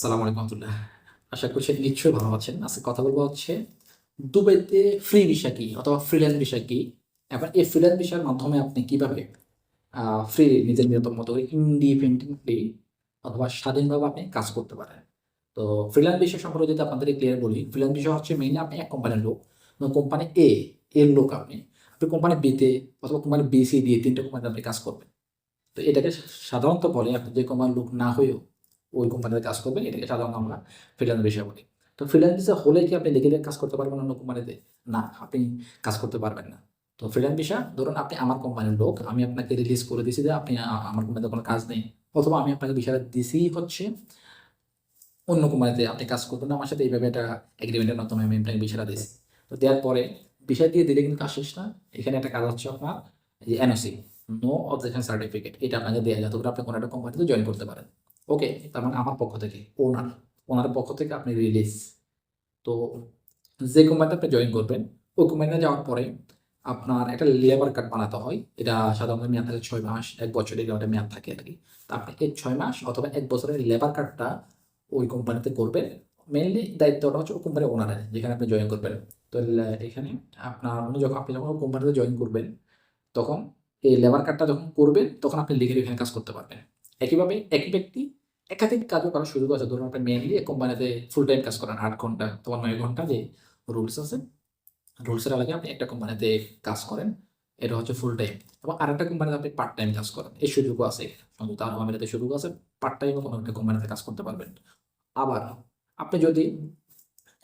সালাম আলাইকুম আশা করছি নিশ্চয়ই ভালো আছেন। আজকে কথা বলব হচ্ছে দুবাইতে ফ্রি ভিসা কি অথবা ফ্রিল্যান্স ভিসা কি? এবং এই ফ্রিল্যান্স ভিসার মাধ্যমে আপনি কীভাবে ফ্রি নিজের নিয়ত মতো ইন্ডিপেন্ডেন্টলি অথবা স্বাধীনভাবে আপনি কাজ করতে পারেন। তো ফ্রিল্যান্স বিষয় সম্পর্কে যদি আপনাদের ক্লিয়ার বলি ফ্রিল্যান্স বিষয় হচ্ছে মেইনলি আপনি এক কোম্পানির লোক কোম্পানি এ এর লোক আপনি। আপনি কোম্পানি বিতে অথবা কোম্পানি বি সি দিয়ে তিনটে কোম্পানিতে আপনি কাজ করবেন। তো এটাকে সাধারণত বলে আপনি যে কোম্পানির লোক না হয়েও ওই কোম্পানিতে কাজ করবেন এটাকে সাধারণত আমরা ফ্রিল্যান্স বিষয় বলি। তো ফ্রিল্যান্স হলে কি আপনি লিখে কাজ করতে পারবেন অন্য কোম্পানিতে না, আপনি কাজ করতে পারবেন না। তো ফ্রিল্যান্স বিষয় ধরুন আপনি আমার কোম্পানির লোক, আমি আপনাকে রিলিজ করে দিয়েছি যে আপনি আমার কোম্পানিতে কোনো কাজ নেই। অথবা আমি আপনাকে বিষয়টা দিছি হচ্ছে, অন্য কোম্পানিতে আপনি কাজ করবেন আমার সাথে এইভাবে একটা এগ্রিমেন্টের মাধ্যমে আমি আপনাকে বিষয়টা দিয়েছি তো দেওয়ার পরে বিষয় দিয়ে দিলে কিন্তু কাজ শেষ না। এখানে একটা কাজ হচ্ছে আপনার যে এনওসি নো অবজেকশন সার্টিফিকেট এটা আপনাকে দেওয়া যাতে করে আপনি কোনো একটা কোম্পানিতে জয়েন করতে পারেন। ওকে তার মানে আমার পক্ষ থেকে, ওনার ওনার পক্ষ থেকে আপনি রিলিজ তো যে কোম্পানিতে আপনি জয়েন করবেন, ওই কোম্পানিতে যাওয়ার পরে আপনার একটা লেবার কার্ড বানাতে হয়। এটা সাধারণত মেয়াদ থাকে ছয় মাস, এক বছরের একটা মেয়াদ থাকে আর কি। তো আপনি এই ছয় মাস অথবা এক বছরের লেবার কার্ডটা ওই কোম্পানিতে করবেন। মেনলি দায়িত্বটা হচ্ছে কোম্পানির ওনারের যেখানে আপনি জয়েন করবেন। তো এখানে আপনার যখন, আপনি যখন কোম্পানিতে জয়েন করবেন, তখন এই লেবার কার্ডটা যখন করবেন, তখন আপনি লিখে এখানে কাজ করতে পারবেন। একইভাবে, একই ব্যক্তি একাধিক কাজও করার সুযোগ আছে ধরুন আপনি মেনলি কোম্পানিতে ফুল টাইম কাজ করেন। আট ঘণ্টা, তোমার নয় ঘণ্টা যে রুলস আছে রুলসের আগে আপনি একটা কোম্পানিতে কাজ করেন, এটা হচ্ছে ফুল টাইম এবং আরেকটা কোম্পানিতে আপনি পার্ট টাইম কাজ করেন। এই সুযোগও আছে সংযুক্ত আরব আমিরাতে সুযোগ আছে পার্ট টাইমও কোনো একটা কোম্পানিতে কাজ করতে পারবেন। আবার আপনি যদি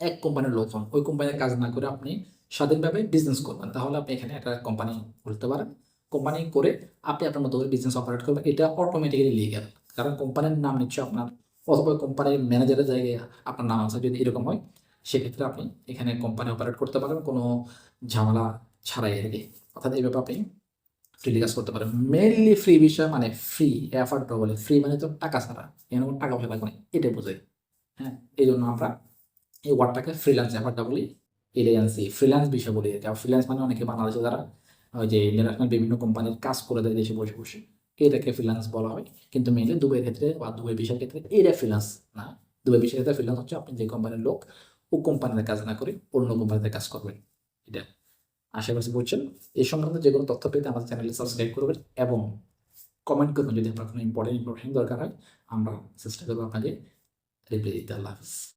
এক কোম্পানির লোক হন, ওই কোম্পানির কাজ না করে আপনি স্বাধীনভাবে বিজনেস করবেন, তাহলে আপনি এখানে একটা কোম্পানি খুলতে পারেন। কোম্পানি করে আপনি আপনার মতো করে বিজনেস অপারেট করবেন। এটা অটোমেটিক্যালি লিগাল কারণ কোম্পানির নাম নিচ্ছে আপনার, অথবা কোম্পানির ম্যানেজারের জায়গায় আপনার নাম আছে যদি এরকম হয়, সেক্ষেত্রে আপনি এখানে কোম্পানি অপারেট করতে পারেন, কোনো ঝামেলা ছাড়াই আর কি। অর্থাৎ এইভাবে আপনি ফ্রিলি কাজ করতে পারেন। মেনলি ফ্রি বিষয় মানে ফ্রি অ্যাফোর্ডেবল ফ্রি মানে তো টাকা ছাড়া, এখানে কোনো টাকা পয়সা লাগবে এটা বোঝাই হ্যাঁ এই জন্য আমরা এই ওয়ার্ডটাকে ফ্রিল্যান্স অ্যাফোর্ডেবলি এটাই আনছি ফ্রিল্যান্স বিষয় বলি। আর ফ্রিল্যান্স মানে অনেকে বাংলাদেশে যারা ওই যে ইন্টারন্যাশনাল বিভিন্ন কোম্পানির কাজ করে দেয় দেশে বসে বসে। এটাকে ফ্রিল্যান্স বলা হয়। কিন্তু মেনলি দুবাইয়ের ক্ষেত্রে বা দুবাই বিষয়ের ক্ষেত্রে এটা ফ্রিল্যান্স না। দুবাই বিষয়ের ক্ষেত্রে ফ্রিল্যান্স হচ্ছে আপনি যে কোম্পানির লোক, ও কোম্পানিতে কাজ না করে অন্য কোম্পানিতে কাজ করবেন। এটা আশা করছি বুঝছেন? এই সংক্রান্ত যে কোনো তথ্য পেতে আমাদের চ্যানেলটি সাবস্ক্রাইব করবেন এবং কমেন্ট করবেন যদি আপনার কোনো ইম্পর্টেন্ট ইনফরমেশন দরকার হয়, আমরা চেষ্টা করব আপনাকে রিপ্লাই দিতে। আল্লাহ হাফিজ।